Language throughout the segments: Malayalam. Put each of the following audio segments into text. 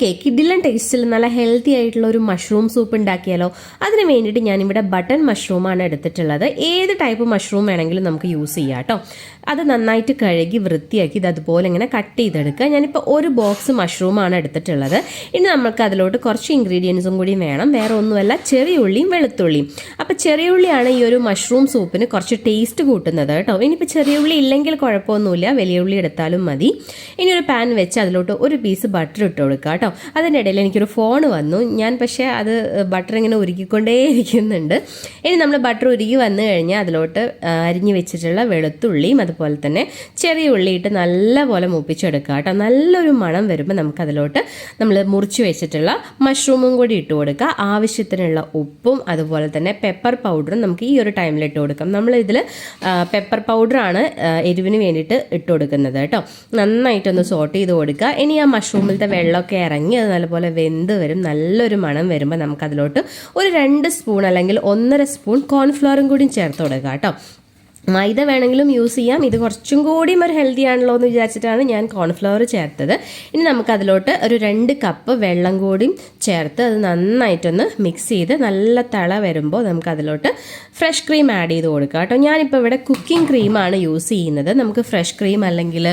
നമുക്ക് കിഡിലൻ ടേസ്റ്റിൽ നല്ല ഹെൽത്തി ആയിട്ടുള്ള ഒരു മഷ്റൂം സൂപ്പ് ഉണ്ടാക്കിയാലോ? അതിന് വേണ്ടിയിട്ട് ഞാനിവിടെ ബട്ടൺ മഷ്റൂമാണ് എടുത്തിട്ടുള്ളത്. ഏത് ടൈപ്പ് മഷ്റൂം വേണമെങ്കിലും നമുക്ക് യൂസ് ചെയ്യാം കേട്ടോ അത് നന്നായിട്ട് കഴുകി വൃത്തിയാക്കി ഇത് അതുപോലെ ഇങ്ങനെ കട്ട് ചെയ്തെടുക്കുക. ഞാനിപ്പോൾ ഒരു ബോക്സ് മഷ്റൂമാണ് എടുത്തിട്ടുള്ളത്. ഇനി നമുക്ക് അതിലോട്ട് കുറച്ച് ഇൻഗ്രീഡിയൻസും കൂടി വേണം. വേറെ ഒന്നുമല്ല ചെറിയ ഉള്ളിയും വെളുത്തുള്ളിയും. അപ്പോൾ ചെറിയ ഉള്ളിയാണ് ഈ ഒരു മഷ്റൂം സൂപ്പിന് കുറച്ച് ടേസ്റ്റ് കൂട്ടുന്നത് കേട്ടോ ഇനിയിപ്പോൾ ചെറിയ ഉള്ളി ഇല്ലെങ്കിൽ കുഴപ്പമൊന്നുമില്ല. വലിയ ഉള്ളി എടുത്താലും മതി. ഇനി ഒരു പാൻ വെച്ച് അതിലോട്ട് ഒരു പീസ് ബട്ടർ ഇട്ട് കൊടുക്കുക അതിന്റെ ഇടയിൽ എനിക്കൊരു ഫോൺ വന്നു. ഞാൻ പക്ഷേ അത് ബട്ടർ ഇങ്ങനെ ഉരുക്കിക്കൊണ്ടേ ഇരിക്കുന്നുണ്ട്. ഇനി നമ്മൾ ബട്ടർ ഉരുകി വന്നു കഴിഞ്ഞാൽ അതിലോട്ട് അരിഞ്ഞു വെച്ചിട്ടുള്ള വെളുത്തുള്ളിയും അതുപോലെ തന്നെ ചെറിയ ഉള്ളിയിട്ട് നല്ലപോലെ മൂപ്പിച്ചെടുക്കുക കേട്ടോ. നല്ലൊരു മണം വരുമ്പോൾ നമുക്ക് അതിലോട്ട് നമ്മൾ മുറിച്ച് വെച്ചിട്ടുള്ള മഷ്റൂമും കൂടി ഇട്ട് കൊടുക്കുക. ആവശ്യത്തിനുള്ള ഉപ്പും അതുപോലെ തന്നെ പെപ്പർ പൗഡറും നമുക്ക് ഈ ഒരു ടൈമിൽ ഇട്ട് കൊടുക്കാം. നമ്മൾ ഇതിൽ പെപ്പർ പൗഡറാണ് എരിവിന് വേണ്ടിയിട്ട് ഇട്ട് കൊടുക്കുന്നത് കേട്ടോ. നന്നായിട്ടൊന്ന് സോട്ട് ചെയ്ത് കൊടുക്കുക. ഇനി ആ മഷ്റൂമിലത്തെ വെള്ളമൊക്കെ ഇറങ്ങി അത് നല്ലപോലെ വെന്ത് വരും നല്ലൊരു മണം വരുമ്പോൾ നമുക്ക് അതിലോട്ട് ഒരു രണ്ട് സ്പൂൺ അല്ലെങ്കിൽ ഒന്നര സ്പൂൺ കോൺഫ്ലവറും കൂടി ചേർത്ത് കൊടുക്കുക കേട്ടോ. മൈദ വേണമെങ്കിലും യൂസ് ചെയ്യാം. ഇത് കുറച്ചും കൂടിയും ഒരു ഹെൽത്തി ആണല്ലോ എന്ന് വിചാരിച്ചിട്ടാണ് ഞാൻ കോൺഫ്ലവർ ചേർത്തത്. ഇനി നമുക്ക് അതിലോട്ട് ഒരു രണ്ട് കപ്പ് വെള്ളം കൂടിയും ചേർത്ത് അത് നന്നായിട്ടൊന്ന് മിക്സ് ചെയ്ത് നല്ല തള വരുമ്പോൾ നമുക്ക് അതിലോട്ട് ഫ്രഷ് ക്രീം ആഡ് ചെയ്ത് കൊടുക്കുക കേട്ടോ. ഞാനിപ്പോൾ ഇവിടെ കുക്കിംഗ് ക്രീമാണ് യൂസ് ചെയ്യുന്നത്. നമുക്ക് ഫ്രഷ് ക്രീം അല്ലെങ്കിൽ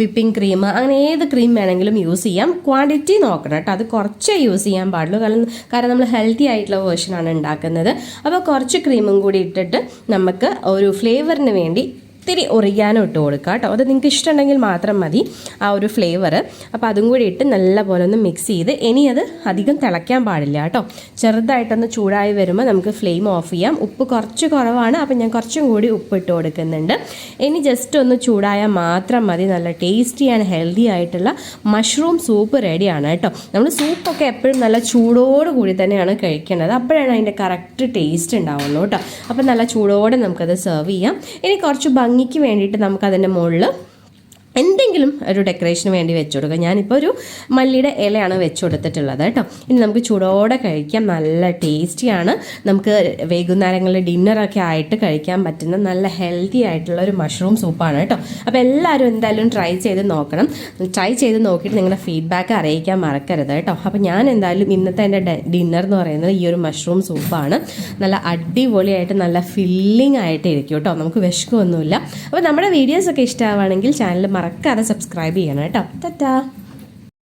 വിപ്പിംഗ് ക്രീം അങ്ങനെ ഏത് ക്രീം വേണമെങ്കിലും യൂസ് ചെയ്യാം. ക്വാണ്ടിറ്റി നോക്കണം കേട്ടോ. അത് കുറച്ചേ യൂസ് ചെയ്യാൻ പാടുള്ളൂ. കാരണം കാരണം നമ്മൾ ഹെൽത്തി ആയിട്ടുള്ള വേർഷനാണ് ഉണ്ടാക്കുന്നത്. അപ്പോൾ കുറച്ച് ക്രീമും കൂടി ഇട്ടിട്ട് നമുക്ക് ഒരു ഫ്ലേവറിന് വേണ്ടി ഇത്തിരി ഒറിയാനോ ഇട്ട് കൊടുക്കുക കേട്ടോ. അത് നിങ്ങൾക്ക് ഇഷ്ടമുണ്ടെങ്കിൽ മാത്രം മതി ആ ഒരു ഫ്ലേവർ അപ്പോൾ അതും കൂടി ഇട്ട് നല്ലപോലെ ഒന്ന് മിക്സ് ചെയ്ത് ഇനി അത് അധികം തിളയ്ക്കാൻ പാടില്ല കേട്ടോ. ചെറുതായിട്ടൊന്ന് ചൂടായി വരുമ്പോൾ നമുക്ക് ഫ്ലെയിം ഓഫ് ചെയ്യാം. ഉപ്പ് കുറച്ച് കുറവാണ് അപ്പോൾ ഞാൻ കുറച്ചും കൂടി ഉപ്പ് ഇട്ട് കൊടുക്കുന്നുണ്ട്. ഇനി ജസ്റ്റ് ഒന്ന് ചൂടായാൽ മാത്രം മതി. നല്ല ടേസ്റ്റി ആൻഡ് ഹെൽത്തി ആയിട്ടുള്ള മഷ്റൂം സൂപ്പ് റെഡിയാണ് കേട്ടോ. നമ്മൾ സൂപ്പൊക്കെ എപ്പോഴും നല്ല ചൂടോട് കൂടി തന്നെയാണ് കഴിക്കേണ്ടത്. അപ്പോഴാണ് അതിന്റെ കറക്റ്റ് ടേസ്റ്റ് ഉണ്ടാവുള്ളൂ കേട്ടോ. അപ്പോൾ നല്ല ചൂടോടെ നമുക്കത് സെർവ് ചെയ്യാം. ഇനി കുറച്ച് ഭംഗിക്ക് വേണ്ടിയിട്ട് നമുക്കതിന്റെ മുകളിൽ എന്തെങ്കിലും ഒരു ഡെക്കറേഷന് വേണ്ടി വെച്ചു കൊടുക്കുക. ഞാനിപ്പോൾ ഒരു മല്ലിയുടെ ഇലയാണ് വെച്ചു കൊടുത്തിട്ടുള്ളത് കേട്ടോ. ഇനി നമുക്ക് ചൂടോടെ കഴിക്കാം. നല്ല ടേസ്റ്റിയാണ് നമുക്ക് വൈകുന്നേരങ്ങളിൽ ഡിന്നറൊക്കെ ആയിട്ട് കഴിക്കാൻ പറ്റുന്ന നല്ല ഹെൽത്തി ആയിട്ടുള്ള ഒരു മഷ്റൂം സൂപ്പാണ് കേട്ടോ. അപ്പോൾ എല്ലാവരും എന്തായാലും ട്രൈ ചെയ്ത് നോക്കണം. ട്രൈ ചെയ്ത് നോക്കിയിട്ട് നിങ്ങളുടെ ഫീഡ്ബാക്ക് അറിയിക്കാൻ മറക്കരുത് കേട്ടോ. അപ്പോൾ ഞാൻ എന്തായാലും ഇന്നത്തെ എന്റെ ഡിന്നർ എന്ന് പറയുന്നത് ഈ ഒരു മഷ്റൂം സൂപ്പാണ് നല്ല അടിപൊളിയായിട്ട് നല്ല ഫില്ലിംഗ് ആയിട്ട് ഇരിക്കും കേട്ടോ. നമുക്ക് വിശക്കൊന്നുമില്ല. അപ്പോൾ നമ്മുടെ വീഡിയോസൊക്കെ ഇഷ്ടമാവുകയാണെങ്കിൽ ചാനൽ മറക്കാതെ സബ്സ്ക്രൈബ് ചെയ്യണം കേട്ടോ. ടാറ്റാ.